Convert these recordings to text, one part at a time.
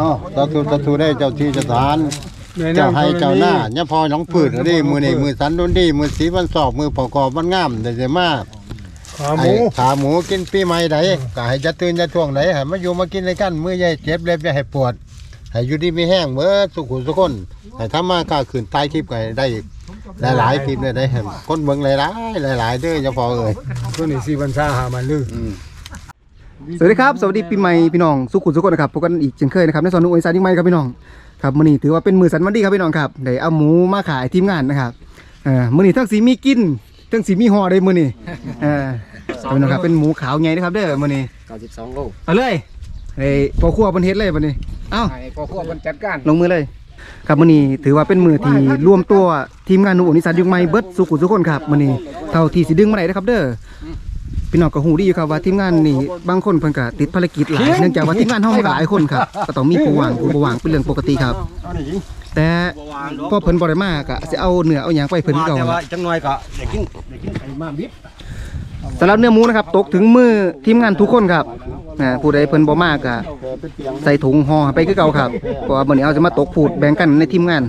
อ๋อเจ้าทูเจ้าทูได้เจ้าที่เจ้าทาน เจ้าให้เจ้าหน้าเนี่ยพอหนองผืดนี่มือนี่มือสันโดนดีมือสีวันสอบมือประกอบมันงามได้เสียมากขาหมูไอ้ขาหมูกินปีใหม่ใดก็ให้จะตื่นจะท่วงไหนให้มาอยู่มากินในกันมือใหญ่เจ็บเล็บอย่าให้ปวดให้อยู่ดีมีแห้งเมื่อสุขุสุขคนให้ทำมาก้าขืนตายคลิปก็ให้ได้อีกหลายๆคลิปเลยได้เห็นคนเบิ่งหลายๆหลายๆเด้ออย่าพอเอ่ยตัวนี้สี่พันซาหามันลือ สวัสดีครับ สวัสดีปีใหม่พี่น้อง สุขุมสุขคนนะครับพบกันอีกเช่นเคยนะครับในซอยนุ่งอิสานยิ่งใหม่ครับพี่น้องครับมื้อนี้ถือว่าเป็นมื้อสันวันดีครับพี่น้องครับได้เอาหมูมาขายทีมงานนะครับเออมื้อนี้ทั้งสีมีกินทั้งสีมีห่อได้มื้อนี้เออครับพี่น้องครับเป็นหมูขาวใหญ่นะครับเด้อมื้อนี้92โลเอาเลยไอ้พอครัวเพิ่นเฮ็ดเลยมื้อนี้เอ้าให้พ่อครัวเพิ่นจัดการลงมือเลย ครับมื้อนี้ถือว่าเป็นมื้อที่รวมตัวทีมงานหนุ่มอิสานยิ่งใหม่เบิดสุขุมสุขคนครับมื้อนี้เท่าที่สิดึงมาได้นะครับเด้อ พี่น้องก็ฮู้ดีอยู่ครับว่าทีมงานนี่บางคนเพิ่นก็ติดภารกิจหลายเนื่องจากว่าทีมงานเฮามันหลายคนครับก็ต้องมีผู้ว่างผู้บ่ว่างเป็นเรื่องปกติครับแต่พอเพิ่นบ่ได้มาก็สิเอาเนื้อเอาหยังไปเพิ่นคือเก่าแต่คว่ารับจังหน่อยก็อยากกินอยากกินไอ้มาบิบสำหรับเนื้อหมูนะครับตกถึงมือทีมงานทุกคนครับอ่าผู้ใดเพิ่นบ่มาก็ใส่ถุงห่อไปคือเก่าครับเพราะว่ามื้อนี้เอาจะมาตกพูดแบ่งกันในทีมงาน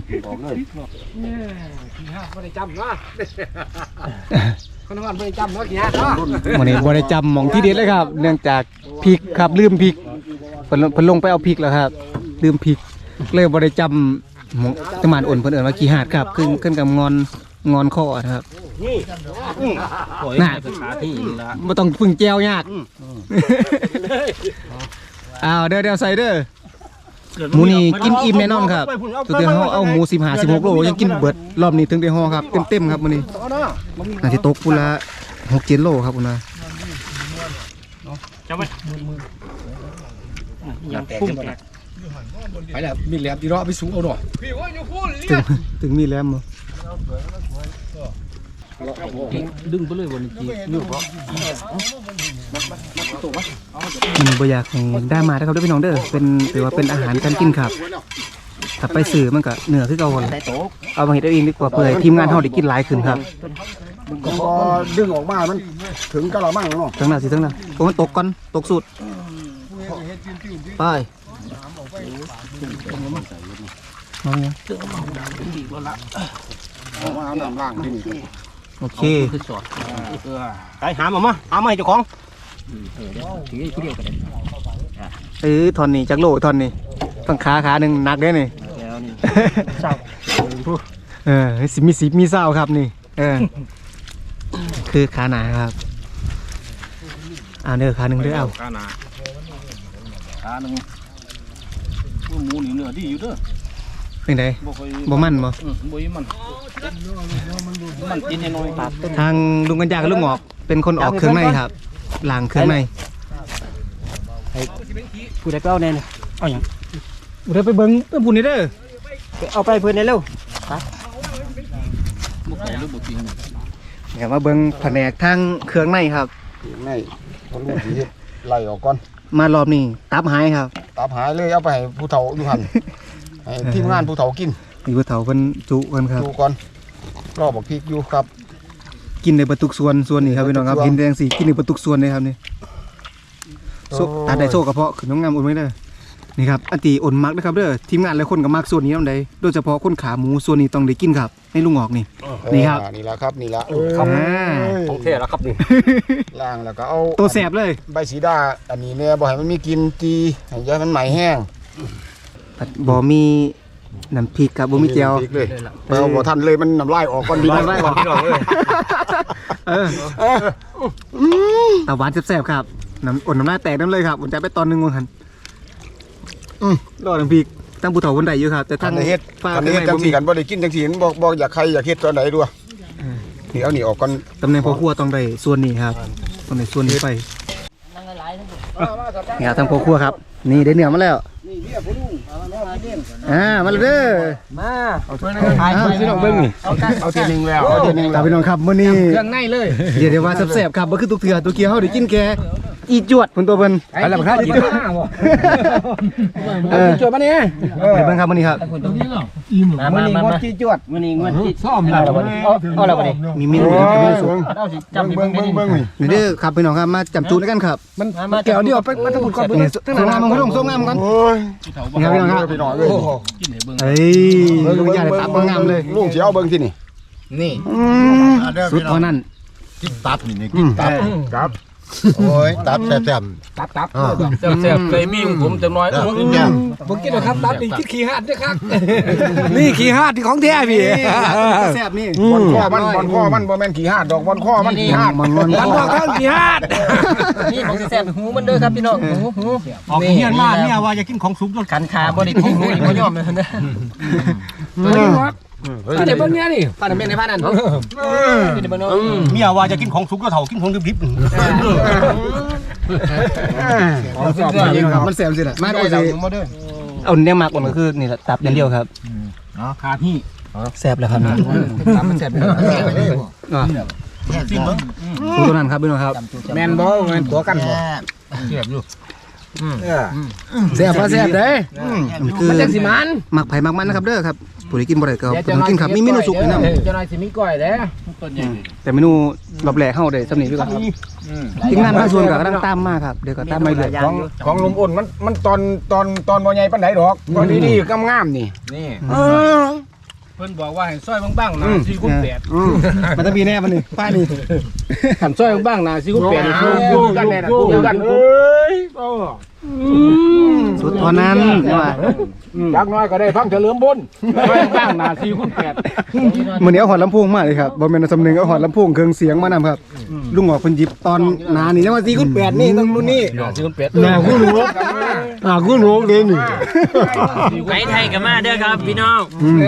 บ่ได้จำเนาะ คนนครบ่ได้จำเนาะขี้ฮะเนาะมื้อนี้บ่ได้จำหม่องที่เด็ดเลยครับ เนื่องจากพริกครับลืมพริกเพิ่นเพิ่นลงไปเอาพริกแล้วครับ ลืมพริก เลยบ่ได้จำหม่องตะมานอ่อนเพิ่นเอิ้นว่าขี้หาดครับขึ้นขึ้นกับงอนงอนคอนะครับน่ะภาษาที่นี่ละบ่ต้องพึ่งแจวยากอ้าวเด้อเดี๋ยวใส่เด้อ หมูนี่กินอิ่มแน่นอนครับตัวเดียวเขาเอาหมูสิบห้าสิบหกโลยังกินเบิดรอบนี้ถึงได้ห่อครับเต็มเต็มๆครับมื้อนี้อาจจะตกปุละหกเจ็ดโลครับคุณนะยังพุ่งแตกไปแล้วมีแหลมที่รอไปสูงเอาดอกถึงถึงมีแล้วมั้ง ดึงไปเลยวันนี้จีนึกเพราะมันบอยากให้ได้มานะครับด้อพี่น้องเด้อเป็นถือว่าเป็นอาหารการกินครับถ้าไปสื่อมันก็เหนือคือเก่าหั่นล่ะเอามาเฮ็ดเอาเองดีกว่าเพื่อทีมงานเฮาได้กินหลายขึ้นครับก็พอดึงออกมา มันถึงกะละมังเนาะทั้งนั้นสิทั้งนั้นโอ้มันตกก่อนตกสุดไปเอาไงเอามาเอาน้ำล้างที่นี่ โอเคคือสอดไปหามามาหามาให้เจ้าของถือผู้เดียวกันเออทอนนี้จักโลทอนนี้ต้องขาขาหนึ่งหนักเด้อนี่แล้วนี่เออสิมีสิมีเศร้าครับนี่ เออ คือขาหนาครับอ่าเนื้อขาหนึ่งเด้อเอาขาหนาขาหนึ่งผู้หมูนี่เนื้อดีอยู่เด้อ เป็นไงบ่ค่อยบ่มันบ่อืมบ่มันมันกินให้น้อยปากต้นทางลุงกันยากับลุงหงอกเป็นคนออกเครื่องในครับล้างเครื่องในผู้ใดไปเอาแน่เนี่ยเอาหยังเดี๋ยวไปเบิ้งเพิ่นพูดนี่เด้อเอาไปเพิ่นได้เร็วบ่ไก่หรือบ่จริงเดี๋ยวมาเบิ้งแผนกทางเครื่องในครับในคนลูกสีไล่ออกก่อนมารอบนี้ตับหายครับ ตับหายเลยเอาไปให้ผู้เฒ่าอยู่หัน ให้ทีมงานผู้เฒ่ากินมีผู้เฒ่าเพิ่นจุเพิ่นครับ ดูก่อนรอบอกพริกอยู่ครับ กินในประตุกส่วนส่วนนี้ครับพี่น้องครับประตูส่วน กินแดงสีกินในประตุกส่วนเลยครับนี่โซตัดได้โซ่กระเพาะขึ้นน้องงามอุ่นไว้เด้อนี่ครับอันตีอ่อนมักนะครับเด้อทีมงานหลายคนก็มักส่วนนี้นำใดโดยเฉพาะคนขาหมูส่วนนี้ต้องได้กินครับให้ลุงออกนี่ นี่ครับเออนี่ละครับนี่ละอ่าของแท้แล้วครับนี่ล่างแล้วก็เอาตัวแสบเลย ใบสีดาอันนี้เนี่ยบ่ให้มันมีกลินจีให้ยามันไหมแห้ง บ่มีน้ำพริกครับบ่มีเจียวพริกเลยไปเอาบ่ทันเลยมันน้ำลายออกก่อนดีน้ำลายออกพี่น้องเอ้ยเออตาหวานแสบๆครับ น้ำอ่อนน้ำลายแตกน้ำเลยครับผมจะไปตอนหนึงว่าหั่นอืมรอน้ำพริกตั้งผู้เฒ่าคนใดอยู่ครับ แต่ทัทั้นงได้เฮ็ดฟ้าทันได้ข้างเฮ็ดในจังบ่สีมีกันบ่ได้กินจังสีบ่บ่อยากใครอยากเฮ็ดตัวไหนด้วยนี่เอานี่ออกก่อนตำแหน่งพ่อครัวต้องได้ส่วนนี้ครับต้องได้ส่วนนี้ไป นี่ครับทางพ่อครัวครับ นี่ได้เนื้อมาแล้ว อ่ามาเลยเด้อมาอ้าวพี่น้องเบิ้งนี่เอาทีหนึงแล้วเอาทีหนึงตาแล้วพี่น้องครับมื้อนี้เครื่องในเลยเดี๋ยวเดี๋ยวว่าแซ่บๆครับบ่คือทุกเทื่อตัวเกียวเฮาได้กินแก จีจวดเพิ่นตัวเพิ่นไอ้ลำข้าวจีนบ่เออจวดมาเนี่ยไปเบิ่งครับมื้อนี้ครับมันนี่งดจีจวดมื้อนี้งวดที่ซ่อมแล้วบ่เอาเอาแล้วบ่นี่มีเมนูกับเมนูสุกเอาสิจำเบิ่งดิเบิ่งเบิ่งเบิ่งนี่นี่เด้อครับพี่น้องครับมาจำจูด้วยกันครับมันแก้วเดียวไปมันต้องก่อนนี่สวยงามมันก็ต้องสวยงามกันโอ้ยนี่ครับพี่น้องครับพี่น้องเอ้ยเฮ้ยดูยาได้ตับงามเลยลุงสิเอาเบิ่งที่นี่นี่อืมสุดเท่านั้นกินตับนี่นี่กินตับครับ โอ้ยตับแซ่บ ตับตับๆอ่า แซ่บๆใส่มีของผมจังน้อยตับกินแก้มบ่กินหรอกครับตับนี่กินขี้หาดเด้อครับนี่ขี้หาดที่ของแท้พี่แซ่บนี่บอลข้อมันบอลข้อมันบ่แม่นขี้หาดดอกบอลข้อมันขี้หาดมันงอนมันบอกข้างขี้หาดนี่ของสิแซ่บหูมันเด้อครับพี่น้องหูหูออกเฮียนมาเนี่ยว่าอย่ากินของสุกจนกันขาบ่ได้ทิ้งหูอีกบ่ยอมเลยนะ อันนี้เบิ่งเนี่ยนี่ป้าน่ะแม่นในบ้านนั่นนี่เด้อบ่เนาะเมียว่าจะกินของสุกก็เท่ากินของดิบมันแซ่บสิล่ะมาดูสิเอาเนี่ยมากกว่าก็คือนี่แหละตับอย่างเดียวครับๆขาที่แซ่บแล้วครับนี่ตับมันแซ่บอะซิมเบิ่งตัวนั้นครับพี่น้องครับ แม่นบ่แม่นตัวกันบ่เสียบอยู่แซ่บบ่แซ่บเด้มันคือมันจังสิมันมักไผ่มักมันนะครับเด้อครับ ผู้ใดกินบ่ได้ก็ต้องกินครับมีเมนูสุกนี่นำเจ้าน้อยสิมีก้อยเด้ต้นใหญ่แต่เมนูรอบแรกเฮาได้สำนีไปก่อนครับทีมงานบางส่วนก็กำลังตามมาครับเดี๋ยวก็ตามมาเรื่อยของของลุงอ้นมันมันตอนตอนตอนบ่ใหญ่ปานใดดอกตอนดีๆงามๆนี่นี่เพิ่นบอกว่าให้ซอยบางๆนะ4คูณ8อืมมันจะมีแน่มันนี่ป้านี่ขันซอยบ้างนะ4คูณ8นี่คือคู่กันแน่น่ะคู่กันเอ้ยสุดเท่านั้นว่า จักน้อยก็ได้พังเฉลิมบุญซอยบ้างนะ4คูณ8มื้อนี้เอาหอดลำโพงมาเลยครับบ่แม่นสำนึงเอาหอดลำโพงเครื่องเสียงมานำครับลุงออกเพิ่นหยิบตอนหนานี่จังว่า4คูณ8นี่ต้องรุ่นนี้4คูณ8น่าคุณหนูอ่าคุณหนูเด้นี่ไปไทยกันมาเด้อครับ พี่น้องอืม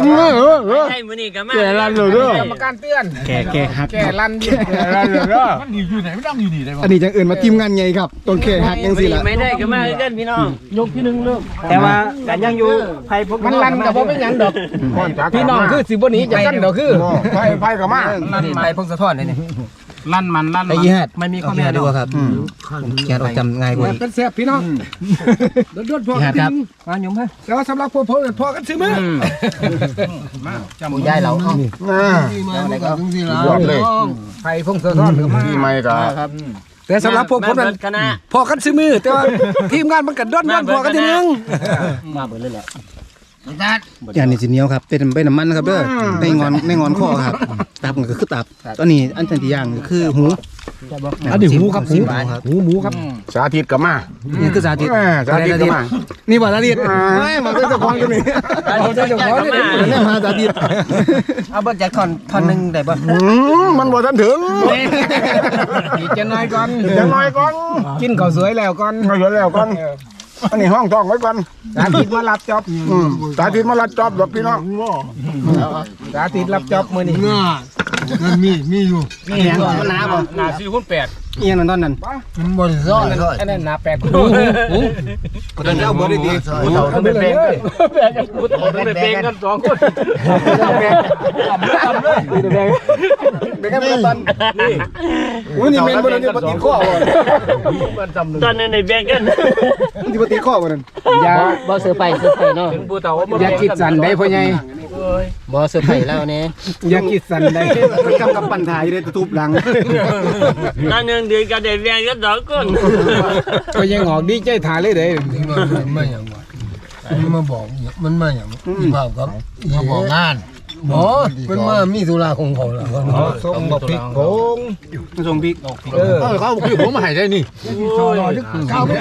เออเออเออไทยมื้อนี้กันมาแก่ลันเลยเด้อกรรมการเตือนแก่แก่หักแก่ลั่นดิแก่ลันเลยเด้อมันอยู่ไหนมันต้องอยู่นี่ได้บ่อันนี้จังเอิ้นมาทีมงานใหญ่ครับต้นแค่หักจังซี่ล่ะไม่ได้กันมาเด้อพี่น้องยกที่1เริ่มแต่ว่ากันยังอยู่ไผพวกมันลั่นก็บ่เป็นหยังดอกพี่น้องคือสิบ่หนีจากกันดอกคือไฟไฟกับมาไผพวกสะท้อนนี่นี่ลั่นมันลั่นมันไม่มีข้อแม้ดีกว่าครับอืมแกออกจำง่ายกว่าเป็นแซ่บพี่น้องโดนๆพอกันจริงมาหยุ่มเฮ้ยแต่ว่าสำหรับพวกผมพอกันซื้อมือผู้ใหญ่เราเอาอ่าไหนก็ยอดเลยไฟพงสะท้อนก็มาพี่ใหม่ก็ แต่สำหรับพวกผมนั้นคณะพอกันซื้อมือแต่ว่าทีมงานมันก็ด้นๆพอกันทีนึง มาเบิดเลยแหละ อย่างนี้สิเหนียวครับเป็นเป็นน้ำมันนะครับเด้อในงอนในงอนคอครับ ตับก็คือตับตอนนี้อันทันที่ย่างก็คือหูอันนี้หูครับหูสิครับหูหมูครับ สาธิตกับมา นี่คือสาธิตอ่าสาธิตกับมา นี่บ่สาธิตไม่มันก็จะฟังกันนี่เอาใจเจ้าของนี่เนี่ยมาสาธิตเอาเบิดจากท่อนท่อนหนึงได้บ่อืมมันบ่ทันถึงอีกจะน้อยก่อนจะน้อยก่อนกินข้าวสวยแล้วก่อนมาเหลือแล้วก่อน อันนี้ห้องท้องไว้ก่อนสาธิตมารับจอบอืมสาธิตมาลัดจอบดอกพี่น้องสาธิตรับจอบมื้อนี้นี่หยังมันหนาบ่หน้า4คูณ8 เอียงนั่นตอนนั้นอันนั้นหนาแปลกหูหูก็ต้องเอาบ่ได้ดีเอาไปเลยพูดถึงไปเป็นกัน2คนเป็นกันบ่ตอนนี่อุ้ยนี่แม่นบ่ได้บ่ติดข้อบ่มันจำหนึ่งตอนนั้นในแบ่งกันมันสิบ่ติดข้อบ่นั่นอย่าบ่เสือไปเสือไปเนาะถึงผู้เฒ่าว่าอย่าคิดสั่นได้พ่อใหญ่บ่เสือไปแล้วนี่อย่าคิดสั่นได้มันกำกับปัญหาอยู่ในตูบหลังตอนนึงเดือนก็ได้แบ่งกันสองคนพ่อใหญ่งอกดีใจถ่าเลยเด้ไม่อย่างวะมันมาบอกมันมาอย่างอีภาพครับมาบอกงานบอมันมามีธุระของเขาแล้วส่งบอกพริกผงส่งพริกเออเขาบอกผมมาให้ได้นี่ข้าวไม่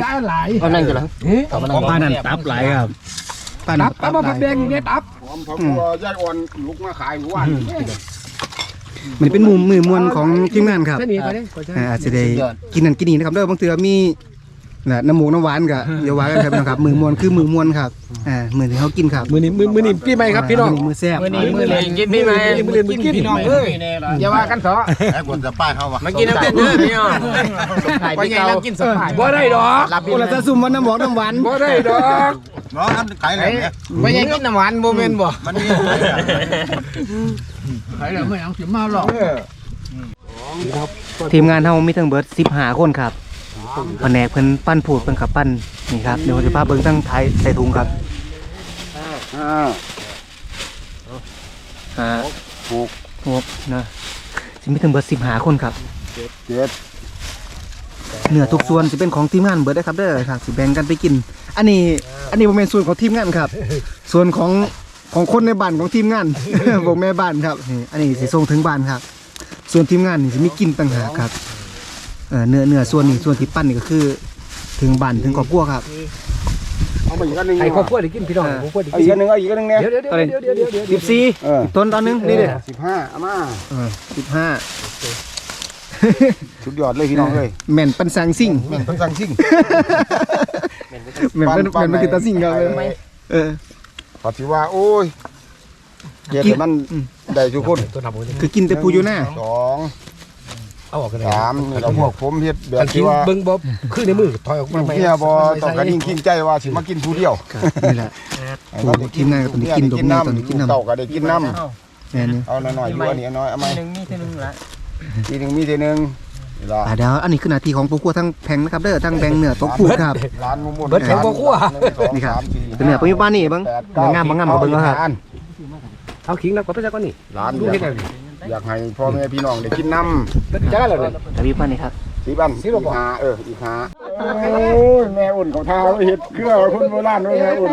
ได้หลายเอานั่งอยู่หลังเอามานั่งป้านั่นตับหลายครับป้านั่ตันบตับมาผัดแดงเนี่ยตับผมผมก็ยายอ่อนลุกมาขายหมู่บ้าน มันเป็นมุมมือมวลของทีมงานครับเส้นนี้ก็ได้อ่าอาจจะได้กินนั่นกินนี่นะครับเด้อบางเทื่อมี น่ะน้ำหมูน้ำหวานก็อย่าว่ากันครับพี่น้องครับมือมวลคือมือมวลครับอ่ามือที่เขากินครับมือนี้มือมือนี้พี่ใหม่ครับพี่น้องมือแซ่บมือนี้มือเลยกินพี่ใหม่มือเลยมือกินพี่น้องเอ้ยอย่าว่ากันเถอะไอ้คนจะป้ายเขาวะมากินน้ำกันเด้อพี่น้องพ่อใหญ่เรากินสบายบ่ได้ดอกโอ้ละจะซุ่มวันน้ำหวานน้ำหวานบ่ได้ดอกเนาะอันขายอะไรเนี่ยพ่อใหญ่กินน้ำหวานบ่แม่นบ่มันมีใครแล้วไม่เอาสิมาหรอกเออทีมงานเฮามีทั้งเบิด15คนครับ แผนกเพิ่นปั้นผูดเพิ่นขับปั้นนี่ครับเดี๋ยวผมจะพาเบิ่งทั้งท้ายใส่ถุงครับห้าอ่าหกหกนะสิมีทั้งเบิด15คนครับเจ็ดเนื้อทุกส่วนสิเป็นของทีมงานเบิดได้อครับเด้อครับสิแบ่งกันไปกิน อันนี้อันนี้บ่แม่นส่วนของทีมงานครับ ส่วนของของคนในบ้านของทีมงานบอกแม่บ้านครับนี่อันนี้สิส่งถึงบ้านครับ ส่วนทีมงานนี่สิมีกินต่างหากครับ เออเนื้อเนื้อส่วนนี้ส่วนที่ปั้นนี่ก็คือ ถึงบ้านถึงครอบครัวครับเอาไปอีกอันหนึงให้ครอบครัวได้กินพี่น้องครอบครัวได้เอากิอีกนอันหนึงเอาอีกอันหนึงเนี่ย เดี๋ยวเดี๋ยวเดี๋ยวเดี๋ยวเดี๋ยวเดี๋ยวเดี๋ยวสิบสี่เออ ต้นตอนนึงนี่เด้สิบห้าเอามาสิบห้าสุดยอดเลยพี่น้องเลยแม่นปันสังซิ่งแม่นเพิ่นสั่งซิ่ง แม่นเป็นปั้แม่นเป็นกิตาซิ่งครับเออ ปฏิว่าโอ้ยเฮ็ดให้มันอืม ได้ทุกคนตัวนับหมดเลยคือกินแต่ผู้อยู่หน้าสอง เอาออกกันเลยสามนี่เราพวกผมเฮ็ดแบกับนกิที่นว่าเบิ่งบ่คือในมือถอยออกมาเมียบ่ต้องกระดิ่งกินใจว่าสิมากินผู้เดียวครับนี่แหละ โอ้ทีมงานก็ต้องได้กินดอกเมียต้องได้กินน้ำเต่าก็ได้กินน้แม่นนี่ำเอาหน่อยๆอยู่อันนี้น้อยเอาไหมหนึ่งมีเท่านึงละทีหนึงมีทีหนึงนี่ล่ะอ่าเดี๋ยวอันนี้คือหน้าที่ของผู้ครัวทั้งแพงนะครับเด้อทั้งแบงเนื้อตกปูดครับ ร้านมุมมุนเบิดแข็งบ่คั่วนี่ครับเป็นเนื้อปัจจุบันนี่เบิ่งเนื้องามบ่งามบ่เบิ่งแล้วครับ เอาขิงนักกว่าไปจักก่อนนี่ร้านดูอยาเฮ็กดได้ดิ อยากให้พ่อแม่พี่น้องได้กินน้ำจักแล้วเนี่ยปัจจุบันนี่ครับสีบันสีหาเอออีกหาโอ้ยแม่อุ่นเขาทาเฮ็ดเครือคนโบราณด้วยแม่อุ่น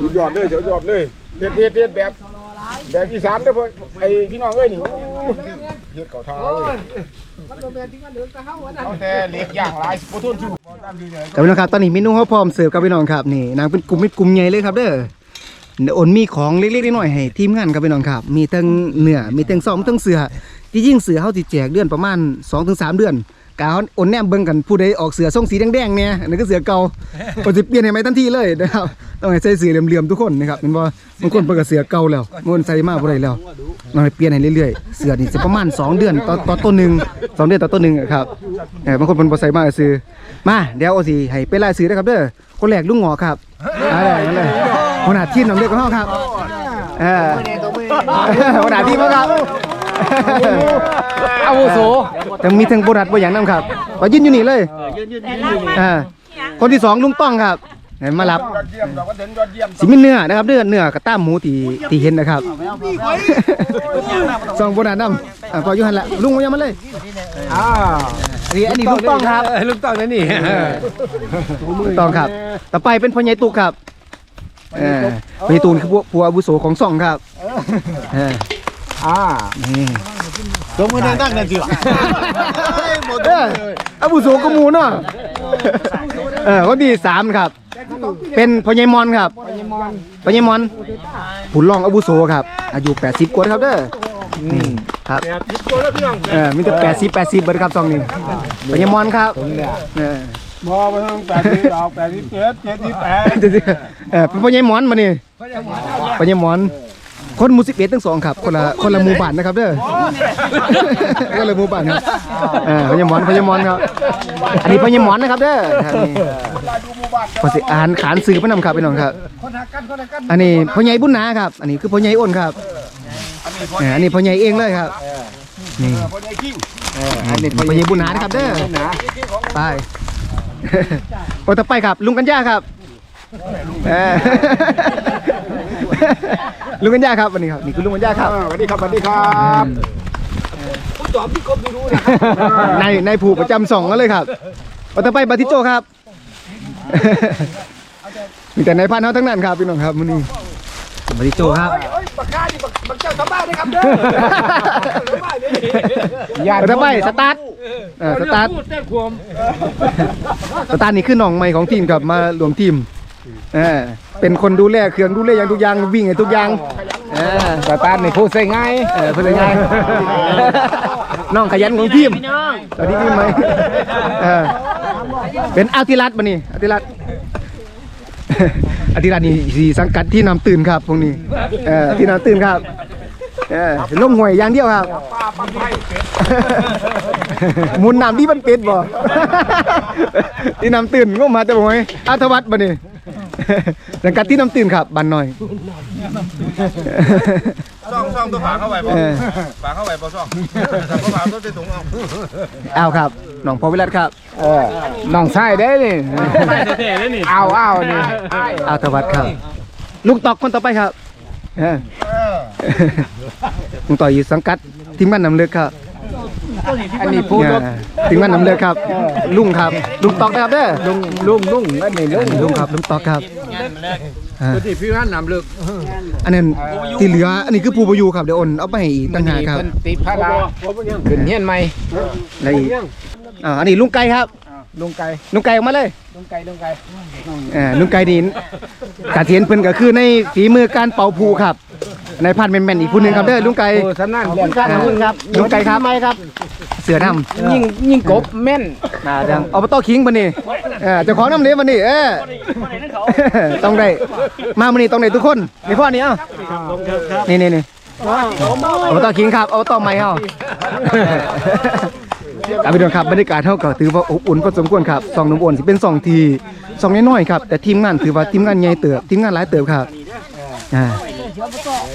สุดยอดเลยสุดยอดเลยเฮ็ดเฮ็ดเฮ็ดแบบแบบอีสานเด้อพ่อไอพี่น้องเอ้ยนี่โอ้ยเฮ็ดเขาทาเลยเอาแต่เหล็กอย่างหลายบ่ทนอยู่กับพี่น้องครับตอนนี้เมนูเขาพร้อมเสิร์ฟกับพี่น้องครับนี่นางเป็นกลุ่มเป็นกลุ่มใหญ่เลยครับเด้อ เดี๋ยวอ่นมีของเล็กๆน้อยๆให้ทีมงานครับพี่น้องครับ มีทั้งเนื้อมีทั้งซอมทั้งเสือที่ยิ่งเสือเขาสิแจกเดือนประมาณ2-3 เดือนกาวอ่นแนมเบิ่งกันผู้ใดออกเสือส่งสีแดงๆเนี่ยนนั้นก็เสือเก่าก็จะเปลี่ยนให้ใหมทันทีเลยนะครับต้องให้ใส่เสือเหลี่ยมๆทุกคนนะครับเป็นว่าบางคนเพิ่นก็เสือเก่าแล้วมันใส่มาบ่ได้แล้วต้องเปลี่ยนให้เรื่อยๆเสือนี่สิประมาณ 2 เดือนต่อต่อต้นหนึ่งสองเดือนต่อต้นหนึ่งครับบางคนเพิ่นบ่ใส่มาซื้อมาเดี๋ยวโอสิให้เป็นรายซื้อนะครับเด้อคนแรกลุงหงอครับอะไรนั่นเลย หัวหน้าทีมนำเด็กของเฮาครับเออหัวหน้าทีมครับอาวุโสยังมีทั้งโบนัสบ่อย่างนํครับมายืนอยู่นี่เลยอ่าคนที่สองลุงต้องครับให้มารับยอดเยี่ยมดอกกระเด็นยอดเยี่ยมสิมีเนื้อนะครับเด้อเนื้อกระต้ามหมูที่ที่เห็นนะครับสองโบนัสนำอ่าพออยู่หั่นละลุงมายังมาเลยอ่าอันนี้อันนี้ลุงต้องครับเลูกต้องนั่นนี่ลุงต้องครับ ต่อไปเป็นพ่อใหญ่ตุกครับ เออพ่อใหญ่ตุกคือผู้ผู้อาวุโสของซ่องครับเอออ่านี่จงมือเดินตั้งนั่นสิล่ะเอออาบุโสกหมูเนาะเออคนที่สามครับ เป็นพญายมอนครับพญายมอนผุนรองอาบุโสครับ อายุ80กว่าแล้วครับเด้อนี่ครับเออมีแต่80 80เบิดครับซองนี้พญายมอนครับเออ มอไปทางแปดสิบดอกแปดสิบเจ็ดเจ็ดสิบแปดเออเป็นพญายมอนมานี่พญายมอน คนหมู่สิบเอ็ดทั้งสองครับ คนละคนละหมู่บ้านนะครับเด้อคนละหมู่บ้านครับเออพญามอนพญามอนครับ อันนี้พญามอนนะครับเด้อครับนี่พอสิอ่านขานสื่อพระนำครับพี่น้องครับอันนี้พ่อใหญ่บุญนาครับ อันนี้คือพ่อใหญ่อ้นครับเอออันนี้พ่อใหญ่เองเลยครับนี่คนไอ้กิ้งอันนี้พ่อใหญ่บุญนานะครับเด้อไป โอ้ต่อไปครับ ลุงกัญญาครับเออลุงกัญญาครับวันนี้ครับนี่คือลุงกัญญาครับสวัสดีครับสวัสดีครับตอบที่ครบไม่รู้นะในในผูกประจำสองก็เลยครับโอ้ต่อไปบาติโจครับมีแต่ในพันเท่าทั้งนั้นครับพี่น้องครับมื้อนี้บาติโจครับเอ้ย บักกาดิบักบักเจ้าสบายได้ครับเด้อสบายนี่โอ้ต่อไปสตาร์ทเออสตาร์ทพูดแต่ความสตาร์ทนี่คือน้องใหม่ของทีมครับมารวมทีมเออเป็นคนดูแลเครื่องดูแลอย่างทุกอย่างวิ่งให้ทุกอย่างเออสตาร์ทนี่พูดใส่ง่ายเออเป็นยังไงน้องขยันของทีมพี่น้องสวัสดีทีมไหมเออเป็นอาติรัตน์มานี่อาติรัตน์ อธิรานี่สีสังกัดที่น้ำตื่นครับพวกนี้เออที่น้ำตื่นครับเออลงหวยอย่างเดียวครับหมุนน้ำที่มันเป็ดบ่ที่น้ำตื่นก็มาแต่บ่ไหมอาทวัตบ่นี่ สังกัดที่นำตื่นครับบันหน่อยซ่องซ่องตัวฝาเข้าไปบ่เออฝาเข้าไปบ่ซ่องถ้าบ่ฝาตัวใส่ถุงเอาเอาครับน้องพอวิรัตครับเออน้องชายได้นี่ไม่เท่ๆเลยนี่เอาเอานี่เอาตวัดครับลุงตอกคนต่อไปครับเออลุงต่ออยู่สังกัดทีมงานนำเลือกครับ อันนี้พูดเนี่ยทีมงานนำเลือกครับ ลุงครับ ลุงตอกนะครับเด้อลุงลุงลุงอันนี้ลุงลุงครับลุงตอกครับอ่าตัวที่พี่ว่านำลึกอันนั้นที่เหลืออันนี้คือปูปยูครับเดี๋ยวโอนเอาไปให้อีกต่างหากครับเพิ่นติดพระราขึ้นเฮียนใหม่อะไรอีกอ่าอันนี้ลุงไก่ครับลุงไก่ลุงไก่ออกมาเลยลุงไก่ลุงไก่อ่าลุงไก่นี่กาเทียนเพิ่นก็คือในฝีมือการเป่าภูครับ ในพันแม่นๆอีกผู้หนึงครับเด้อลุงไก่ โอ้สำนักเรียนการอ่าเงินครับลุงไก่ครับ ไม่ครับ เสือดำยิ่งยิ่งกบแม่นอ่าดังอบตคิงบันนี้เออเจ้าของน้ำเลี้ยบันนี้เออต้องได้มาบันนี้ต้องได้ทุกคนนี่พ่อนี่เอ้านี่นี่นี่อบตคิงครับอบตใหม่เฮาครับพี่น้องครับบรรยากาศเท่าก็ถือว่าอบอุ่นพอสมควรครับสองหนุ่มอ่อนสิเป็นสองทีสองน้อยๆครับแต่ทีมงานถือว่าทีมงานใหญ่เติบทีมงานหลายเติบครับอ่า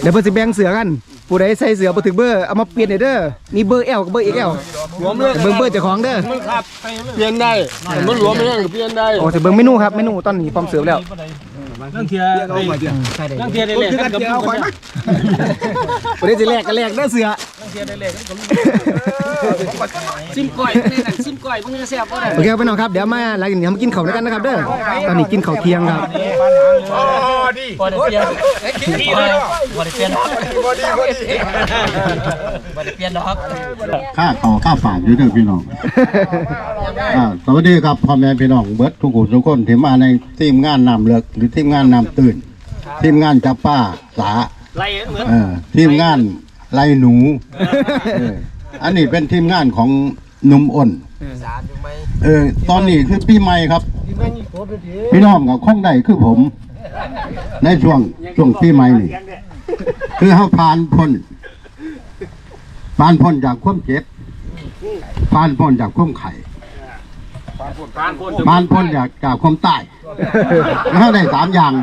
เดี๋ยวเพิ่นสิแบ่งเสือกันผู้ใดใส่เสือบ่ถึงเบอร์เอามาเปลี่ยนให้เด้อมีเบอร์ L กับเบอร์ XL รวมเลยเบิ่งเบอร์เจ้าของเด้อเปลี่ยนได้แต่มันรวมไม่ได้ก็เปลี่ยนได้โอ้จะเบิ่งเมนูครับเมนูตอนนี้พร้อมเสิร์ฟแล้ว เรื่องเทียเรื่องเทียได้เลยกันกับเอาควายมาประเด็นสิแรกก็แรกเด้อเสือซิมก้อยนี่นั่นซิมก้อยพวกนี้แซ่บบ่ได้โอเคครับพี่น้องครับเดี๋ยวมาหลังจากนี้เรามากินข้าวด้วยกันนะครับเด้อตอนนี้กินข้าวเที่ยงครับบ่ได้เปลี่ยนบ่ได้เปลี่ยนบ่ได้เปลี่ยนบ่ได้เปลี่ยนดอกค่าเขาค่าฝากอยู่เด้อพี่น้องอ่าสวัสดีครับพ่อแม่พี่น้องเบิร์ดทุกคนทุกคนที่มาในทีมงานนำเลิกหรือทีมงานนำตื่น ทีมงานจับป้าสาไล่เหมือนเออทีมงานไล่หนูเอออันนี้เป็นทีมงานของหนุ่มอ้นเออ ตอนนี้คือปีใหม่ครับพี่น้องกับข้องใดคือผม ในช่วงช่วงปีใหม่นี่คือเขาผ่านพ้นผ่านพ้นจากความเจ็บผ่านพ้นจากความไข่ผ่านพ้นจากจากความตาย เขาได้สามอย่าง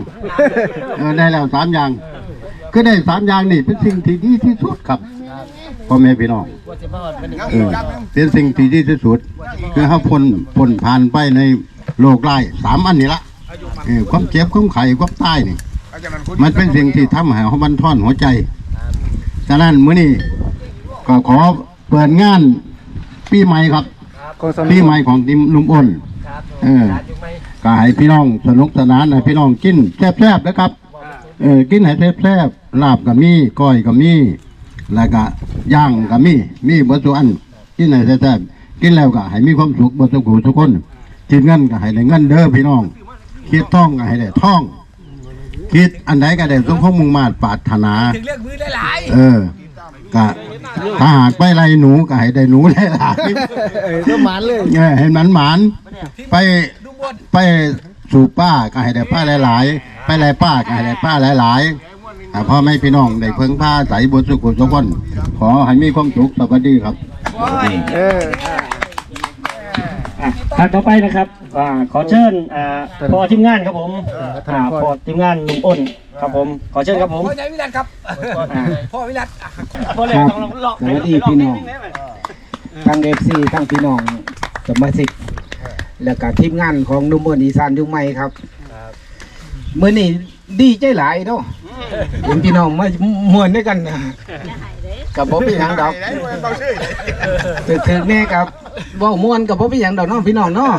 เออได้แล้วสามอย่างคือได้สามอย่างนี่เป็นสิ่งที่ดีที่สุดครับพ่อแม่พี่น้องเออเป็นสิ่งที่ดีที่สุดคือเขาพ้นพ้นผ่านไปในโลกไร้สามอันนี้ละเออความเจ็บความไข้ความตายนี่ มันเป็นสิ่งที่ทำให้เขาบันทอนหัวใจฉะนั้นมื้อนี้ก็ขอเปิดงานปีใหม่ครับปีใหม่ของทีมลุงอ้นเออ ก็ให้พี่น้องสนุกสนานให้พี่น้องกินแซ่บๆนะครับ เออกินให้แซ่บๆลาบก็มีก้อยก็มีแล้วก็ย่างก็มีมีเบ่ทุกอันกินให้แซ่บๆกินแล้วก็ให้มีความสุขบ่ทุกผู้ทุกคนคิดเงินก็ให้ได้เงินเด้อพี่น้องคิดท่องก็ให้ได้ท่อง คิดอันใดก็ได้สมความมุ่งมาตรปรารถนา ถึงเลือกมือได้หลายเออก็ถ้าหากไปไล่หนูก็ให้ได้หนูหลายเออก็หมานเลยๆเออเห็นมันหมานไป ไปสู่ป้าก็ให้ได้ป้าหลาย ๆ ไปไล่ป้าก็ให้ได้ป้าหลายๆแต่พ่อแม่พี่น้องได้เพิ่งผ้าใสบุญสุขุทุกคนขอให้มีความสุขสวัสดีครับเออทางต่อไปนะครับอ่าขอเชิญอ่าพอทีมงานครับผมอ่าพอทีมงานลุงอ้นครับผม ขอเชิญครับผมพ่อใหญ่วิรัตครับพ่อวิรัตบ่เลยต้องลอกสวัสดีพี่น้องทั้งเอฟซีทั้งพี่น้องสมาชิก แล้วก็ทีมงานของหนุ่มเบอร์อีสานยุคใหม่ครับเมื่อนี้ดีใจหลายเนาะเห็นพี่น้องมามวนด้วยกันนะกับผมเป็นหยังดอกถึกถึกๆแน่กับเว่ามวนกับผมเป็นหยังดอกเนาะพี่น้องเนาะ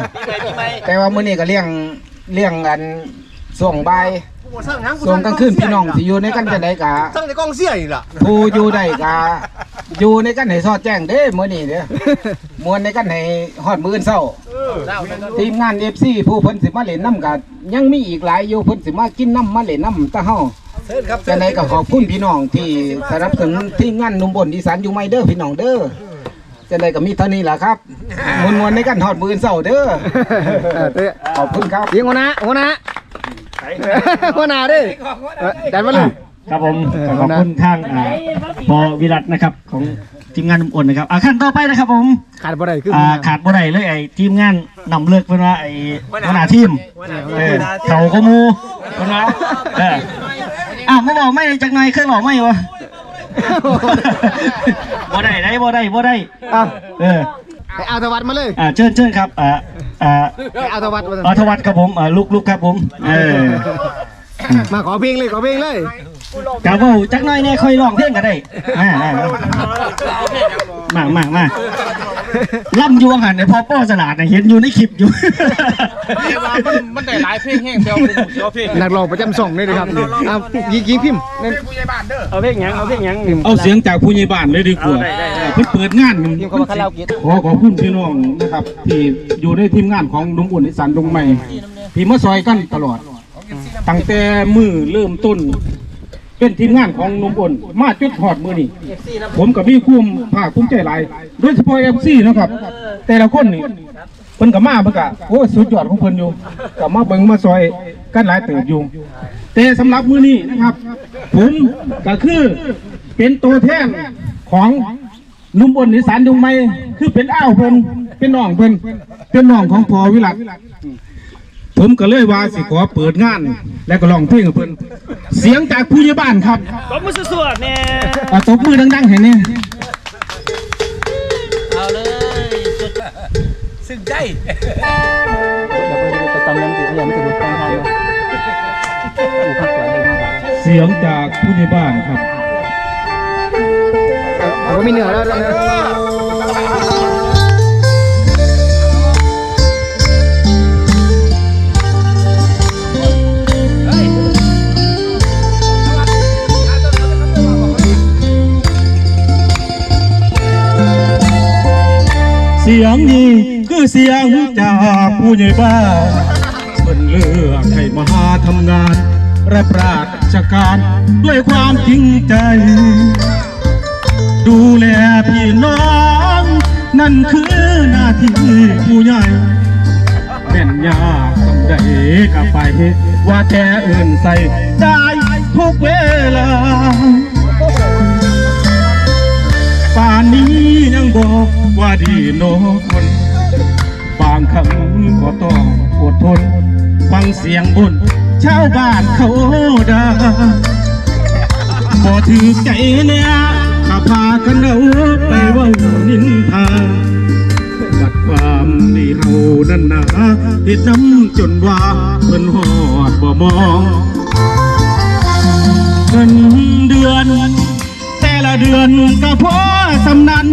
แต่ว่ามื่อนี้ก็เลี้ยงเลี้ยงกันส่วงบ่าย ส่วงกลางคืนพี่น้องสิอยู่ในกันจะได้กะตั้งในกล้องเสียนี่ล่ะผู้อยู่ได้กะอยู่ในกันให้สอดแจ้งเด้มื้อนี้เด้อมวนในกันให้ฮอดมื้ออนเช้าทีมงาน FC ผู้เพิ่นสิมาเล่นน้ำกันยังมีอีกหลายอยู่เพิ่นสิมากินน้ำมาเล่นน้ำตะเฮาจังไดก็ขอบคุณพี่น้องที่สนับสนุนทีมงานหนุ่มบนอีสานอยู่ไม่เด้อพี่น้องเด้อจังไดก็มีเท่านี้ล่ะครับมวนๆในกันฮอดมื้ออนเช้าเด้อเออเต้ขอบคุณครับเสียงหัวหน้าหัวหน้า หัวหน้าดิเออดันมาเลย ครับผมเออขอบคุณทางอ่าพอวิรัตนะครับของทีมงานลุงอ้นนะครับอ่าขั้นต่อไปนะครับผมขาดบ่ได้คืออ่าขาดบ่ได้เลยไอ้ทีมงานนำเลิกเพิ่นว่าไอ้หัวหน้าทีมเออเขาก็มูเพิ่นว่าเอออะมาบอกไม่จักหน่อยเคยบอกไม่วะ บ่ได้ได้บ่ได้บ่ได้ อะ เออ ไปเอาตะวัดมาเลยอ่าเชิญเชิญครับอ่าอ่าไปเอาตะวัดมาอธวัฒน์ครับผมอ่าลูกลูกครับผมเออมาขอเพลงเลยขอเพลงเลย กาเว้าจักหน่อยแน่ค่อยร้องเพลงก็ได้อ่าอ่ามามามาล่ำอยู่ว่าหันในพ่อป้อสลาดน่ะเห็นอยู่ในคลิปอยู่ มันมันได้หลายเพลงแห้งเดียวเดียวเพลงนักร้องประจำส่องเลยนะครับนี่เอายิงยิงพิมพ์นั่นเอาเพลงหยังเอาเพลงหยังเอาเสียงจากผู้ใหญ่บ้านเลยดีกว่าเพิ่นเปิดงานพิมพ์เข้ามาคาราโอเกะขอขอบคุณพี่น้องนะครับ ที่อยู่ในทีมงานของหนุ่มอุ่นอีสานดงใหม่ที่มาซอยกันตลอดตั้งแต่มือเริ่มต้น เป็นทีมงานของหนุ่มอนมาจุดหอดมือนี่ผมกับพี่คุ้มภาคภูมิใจหลายโดยเฉพาะเอฟซีนะครับ แต่ละคนนี่เพิ่นกับมาเพิ่นกะโอ้สุดยอดของเพิ่นอยู่กับมาเบิ่งมาซอยกันหลายเติบอยู่แต่สำหรับมือนี้นะครับ ผมก็คือเป็นตัวแทนของนุ่มบนนิสานดงไม้คือเป็นอ้าวเพิ่นเป็นน้องเพิ่นเป็นน้องของพอวิรัต ผมก็เลยว่าสิขอเปิดงาน แล้วก็ร้องเพลงกับเพิ่นเสียงจากผู้ใหญ่บ้านครับตบมือสวดๆแน่เอาตบมือดังๆให้แนี่เอาเลยสุดตำแหน่งติดยามสะดุดกลางทางนะอู้ข้างขวาเลยเสียงจากผู้ใหญ่บ้านครับเอาก็มีเหนือแล้วนะ เสียงนี้คือเสียงจากผู้ใหญ่บ้านเพิ่นเลือกให้มาทำงานรับราชการด้วยความจริงใจ ดูแลพี่น้อง นั่นคือหน้าที่ผู้ใหญ่แม่นยากสำใดกับไป ว่าแต่เอื่นใส่ได้ทุกเวลาป่านนี้ยังบอก ว่าดีโนคน บางคำก็ต้องอดทน ฟังเสียงบนชาวบ้านเขาด่าบ่ถือใจเนี่ยข้าพากันเอาไปว่านินทาบัดความดีเฮานั่นนาเฮ็ดน้ำจนว่าเพิ่นหอดบ่มองเงินเดือน แต่ละเดือนก็พอสำนัน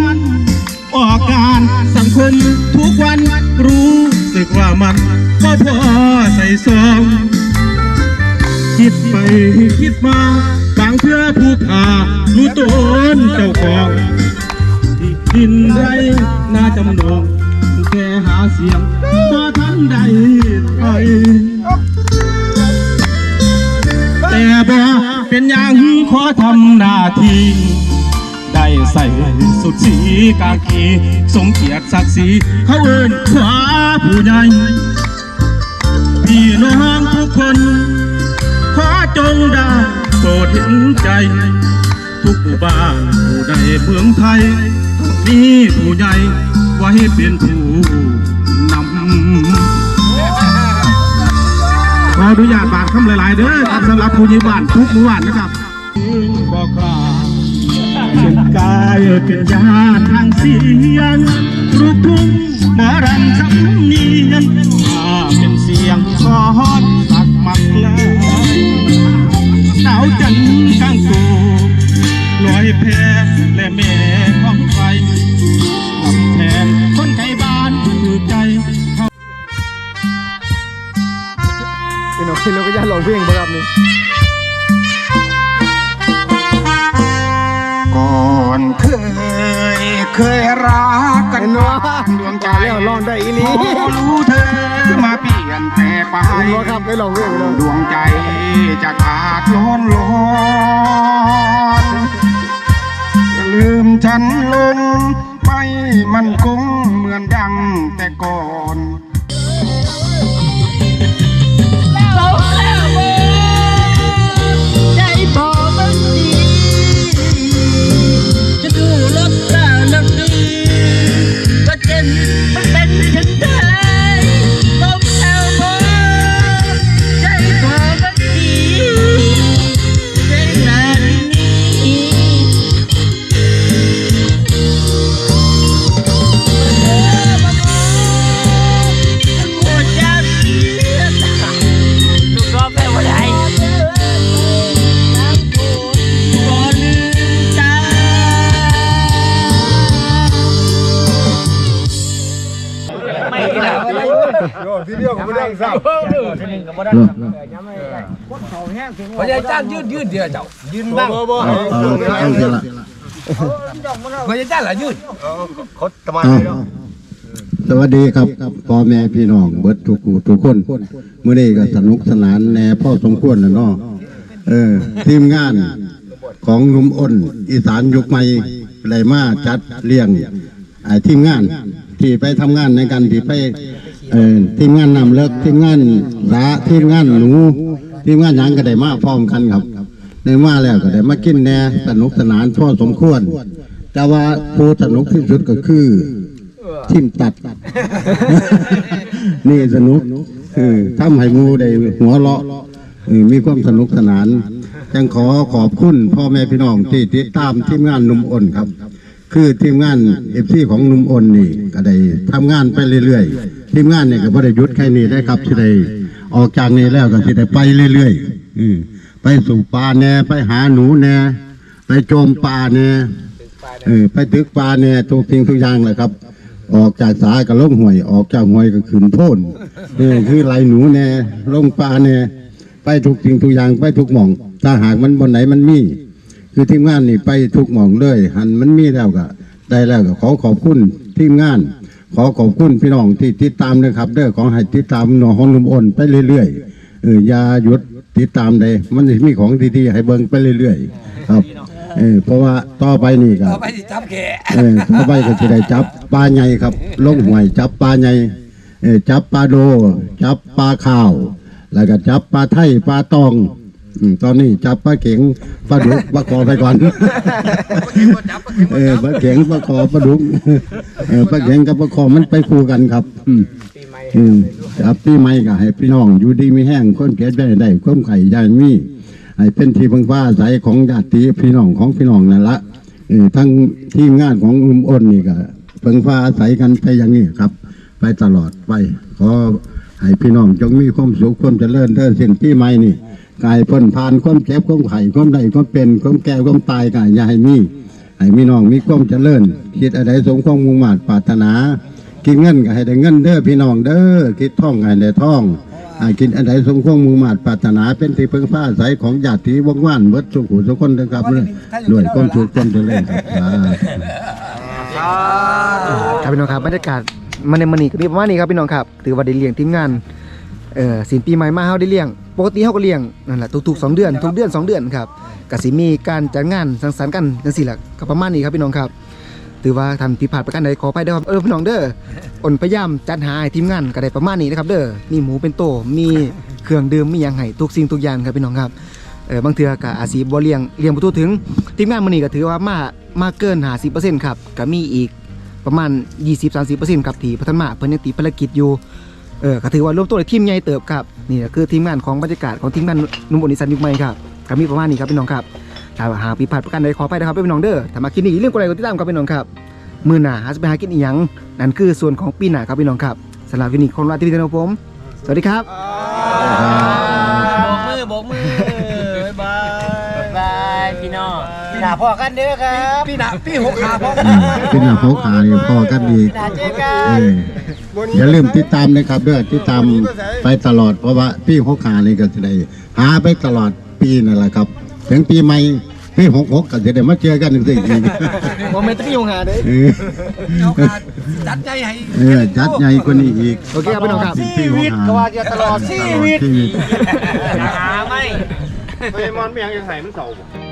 ออกการสังคมทุกวันรู้สึกว่ามันก็พอใส่ซองคิดไปคิดมา บางเพื่อผู้ขารู้ตนเจ้าของที่ดินไรน่าจำนองแค่หาเสียงก็ทันได้ไปแต่บ่เป็นอย่างขอทำหน้าที่ ใส่สุดสีกากีสมเกียรติศักดิ์ศรีเขาเอิ้นขวาผู้ใหญ่พี่น้องทุกคน ขอจงได้โปรดเห็นใจ ทุกบ้านผู้ใดเมืองไทยต้องมีผู้ใหญ่ไว้เป็นผู้นำขออนุญาตบาดคำหลาย ๆ เด้อครับสำหรับผู้ใหญ่บ้านทุกหมู่บ้านนะครับบอกกล่าว เป็นกายเป็นญาติทางเสียงลูกทุ่งหมอรำสำเนียงถ้าเป็นเสียงคอนสักมักลายหนาวจันกลางโกลอยแพและแม่ของไฟลำแทนคนไทยบ้านคือใจพี่น้องพี่น้องก็ย่าลองเพลงบ่ครับนี่ เคยรักกันเห็นว่าดวงใจแล้วลองได้อีหลีพอรู้เธอมาเปลี่ยนแปลงไปเห็นว่าครับได้ลองเพลงแล้วดวงใจจะขาดล้นล้นอย่าลืมฉันลงไปมันคงเหมือนดังแต่ก่อน Maria. ไม่ต้องเศร้าพยายามยืดยืดเดียวเจ้ายืนบ้างเอาเอาเอาเสียละพยายามละยืดเขาตะมาเอาสวัสดีครับพ่อแม่พี่น้องเบิดทุกผู้ทุกคนเมื่อนี้ก็สนุกสนานแน่พ่อสมควรแล้วเนาะเออ ทีมงานของหนุ่มอ้น อีสานยุคใหม่เลยมาจัดเลี้ยงไอ้ทีมงานที่ไปทำงานในกันที่ไปเอ่อ ทีมงานนำเลิกทีมงานสาทีมงานหนู ทีมงานยังก็ได้มาพร้อมกันครับได้มาแล้วก็ได้มากินแน่สนุกสนานพ่อสมควร แต่ว่าผู้สนุกที่สุดก็คือทิมตัด นี่สนุกเออทำให้มูได้หัวเราะมีความสนุกสนานจังขอขอบคุณพ่อแม่พี่น้องที่ติดตามทีมงานหนุ่มอ่อนครับ คือทีมงานเอฟซีของหนุ่มอ่อนนี่ก็ได้ทำงานไปเรื่อยๆ ทีมงานนี่ก็บ่ได้หยุดแค่นี้ได้ครับที่ได้ออกจากนี้แล้วก็ที่ได้ไปเรื่อยๆอืมไปสู่ป่าแน่ไปหาหนูแน่ไปโจมป่าแน่เออไปตึกป่าแน่ทุกสิ่งทุกอย่างเลยครับ ออกจากสากับลงห่วย ออกจากห่วยก็ขึ้นโพ่นนี่คือไหลหนูแน่ลงปลาแน่ไปทุกสิ่งทุกอย่างไปทุกหม่อง ถ้าหากมันบนไหนมันมีคือทีมงานนี่ไปทุกหม่องเลยหันมันมีแล้วก็ได้แล้วก็ขอขอบคุณทีมงาน ขอขอบคุณพี่น้องที่ติดตามด้วยครับ เด้อของให้ติดตามหนองของลุมอ่อนไปเรื่อยๆเอออย่าหยุดติดตามเลยมันสิมีของดีๆให้เบิ่งไปเรื่อยๆ ครับเออเพราะว่าต่อไปนี่ก็ไปสิจับแขเออต่อไปก็จะได้จับปลาใหญ่ครับลงห่วยจับปลาใหญ่เออจับปลาโด จับปลาข้าว แล้วก็จับปลาไทยปลาตอง อืมตอนนี้จับปลาเข็งปลาดุกปลาคอไปก่อนเออปลาเข็งปลาคอปลาดุกเออปลาเข็งกับปลาคอมันไปคู่กันครับ อืมอืมจับปีใหม่ก็ให้พี่น้องอยู่ดีมีแห้งคนเก็บได้ได้ความไข่ยายมีให้เป็นที่พึ่งพาอาศัยของญาติพี่น้องของพี่น้องนั่นละเออทั้งทีมงานของลุมอ้นนี่ก็เพิ่งพาอาศัยกันไปอย่างนี้ครับ ไปตลอดไปขอให้พี่น้องจงมีความสุขความเจริญเดินเส้นปีใหม่นี่ กายพ้นผ่านความเจ็บความไข่ความใดความเป็นความแก่ความตายกันอย่าให้มีให้พี่น้องมีความเจริญคิดอะไรสมความมุ่งมั่นปรารถนาคิดเงินก็ให้ได้เงินเด้อพี่น้องเด้อคิดท่องก็ให้ได้ท่องให้คิดอะไรสมความมุ่งมั่นปรารถนาเป็นที่พึ่งพาอาศัยของญาติว่างว่านเบิดสุขุสุขคนนะครับด้วยความสุขความเจริญครับครับพี่น้องครับบรรยากาศมันในมันนี่ก็มีประมาณนี้ครับพี่น้องครับถือว่าได้เลี้ยงทีมงาน เอ่อสินปีใหม่มาเฮาได้เลี้ยง ปกติเฮาก็เลี้ยงนั่นแหละทุกๆสองเดือนทุกเดือนสองเดือนครับก็สิมีการจัดงานสังสรรค์กันจังซี่แหละก็ประมาณนี้ครับพี่น้องครับถือว่าทำผิดพลาดประการใดขออภัยด้วยครับเออพี่น้องเด้ออ่นพยายามจัดหาให้ทีมงานก็ได้ประมาณนี้นะครับเด้อมีหมูเป็นโตมีเครื่องดื่มมีหยังให้ทุกสิ่งทุกอย่างครับพี่น้องครับเออบางเทื่อก็อาจสิบ่เลี้ยงเลี้ยงบ่ทั่วถึง ทีมงานมื้อนี้ก็ถือว่ามามาเกิน50%ครับก็มีอีกประมาณ 20-30%ครับที่พัฒนาเพิ่นยังติดภารกิจอยู่ เออก็ถือว่ารวมตัวในทีมใหญ่เติบครับนี่ก็คือทีมงานของบรรยากาศของทีมงานหนุ่มบนิสันยุคใหม่ครับก็มีประมาณนี้ครับพี่น้องครับถ้าหากผิดพลาดประการใดขอไปนะครับพี่น้องเด้อถ้ามาคลิปนี้อย่าลืมกดไลค์กดติดตามครับพี่น้องครับมือหน้าหาจะไปหากินอีหยังนั่นคือส่วนของปีหน้าครับพี่น้องครับสำหรับวันนี้คนลาทีวีของผมสวัสดีครับโบกมือโบกมือบ๊ายบายบายพี่น้องพี่หนาพ่อกันเด้อครับพี่หนาพี่หกขาพ่อกันเป็นหน้าเขาขาเนี่ยพอกันดีหนาเจอกัเอน ออย่าลืมติดตามนะครับเด้อติดตามไปตลอดเพราะว่าพี่เขาขานี่ก็จะได้หาไปตลอดปีนั่นแหละครับ ถึงปีใหม่ปีหกหกก็จะได้มาเจอกันอีกทีโมเมนต์ที่ยงหาเด้เออจัดใจให้เออจัดใหญ่กว่านี้อีกโอเคครับพี่น้องครับปีหกหาก็ว่าจะตลอดชีวิตตลอดชีวิตหาไม่ไอ้มอนไม่ยังจะใส่มันเสาบ่